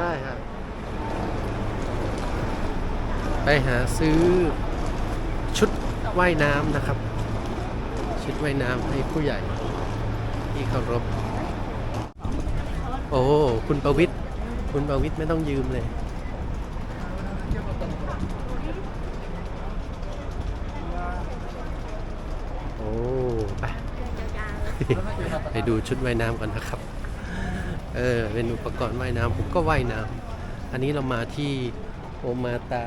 ได้ฮะไปหาซื้อชุดว่ายน้ำนะครับ ชุดว่ายน้ำให้ผู้ใหญ่ที่เคารพโอ้ คุณประวิทย์คุณประวิทย์ไม่ต้องยืมเลย โอ้ ไป ไปดูชุดว่ายน้ำก่อนนะครับ เออเป็นอุปกรณ์ว่ายน้ำผมก็ว่ายน้ำอันนี้เรามาที่โอมาตา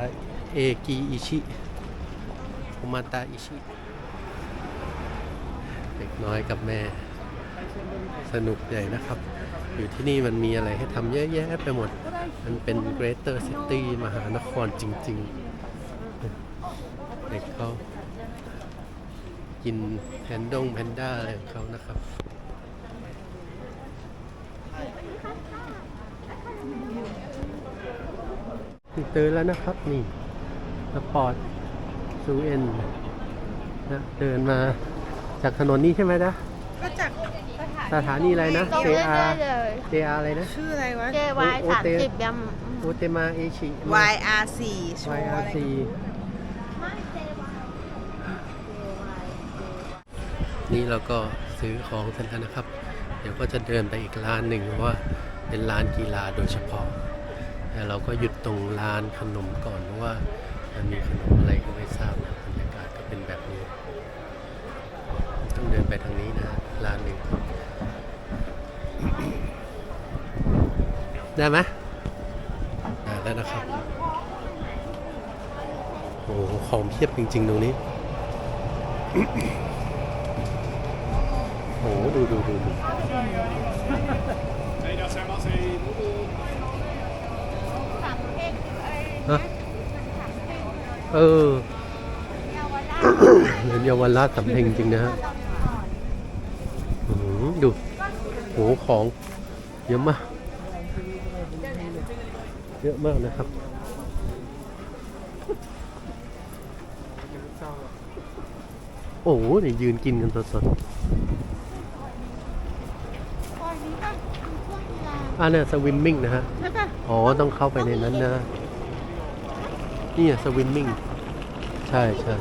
เอกิอิชิโอมาตาอิชิเด็กน้อยกับแม่ สนุกใหญ่นะครับ อยู่ที่นี่มันมีอะไรให้ทำเยอะแยะไปหมด มันเป็น Greater City มหานครจริง ๆ เด็กเขากินแพนดงแพนด้าอะไรของเขานะครับ เจอแล้วนะครับ นี่สปอร์ตซูเอ็นนะเดินมาจากถนนนี้ใช่ไหมนะก็จากสถานีอะไรนะตรงเรื่อย JR ๆเลย JR อะไรนะ ชื่ออะไรวะเจวายโอสามเตสิบยโอเตมาเอชิ YRC โชว์อะไร YRC นี่เราก็ซื้อของเสร็จแล้วนะครับ เดี๋ยวก็จะเดินไปอีกร้านหนึ่งเพราะว่าเป็นร้านกีฬาโดยเฉพาะแต่เราก็หยุดตรงร้านขนมก่อนเพราะว่ามันมีขนมอะไรก็ไม่ทราบนะบรรยากาศก็เป็นแบบนี้ ต้องเดินไปทางนี้นะร้านหนึ่งได้ไหมได้แล้วนะครับโอ้โหของเพียบจริง ๆ ตรงนี้ หดูดูดูดู Nee, dat zijn wel ze. ฮะเออเหมือนเยาวราชสำเพ็งจริงนะฮะอื้อหือดูโหของเยอะมาก เยอะมากนะครับโอ้โหเนี่ยยืนกินกันสดำตอนนี้ก็คือช่วงเวลา ๆ อ่าเนี่ยสวิมมิ่งนะฮะ ใช่ปะอ๋อ ต้องเข้าไปในนั้นนะ นี่สวิมมิ่ง ใช่ใช่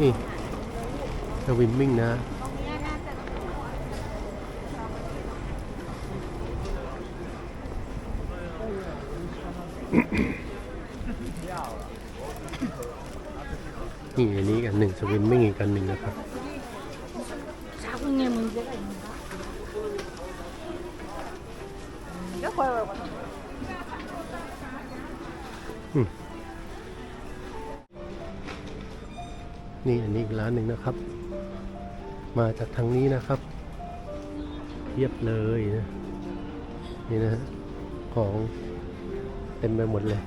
นี่สวิมมิ่งนะ นี่อันนี้อีกอันหนึ่งสวิมมิ่งอีกอันหนึ่งนะครับอืม นี่อันนี้อีกร้านหนึ่งนะครับ มาจากทางนี้นะครับเทียบเลยนะ นี่นะฮะของเต็มไปหมดเลย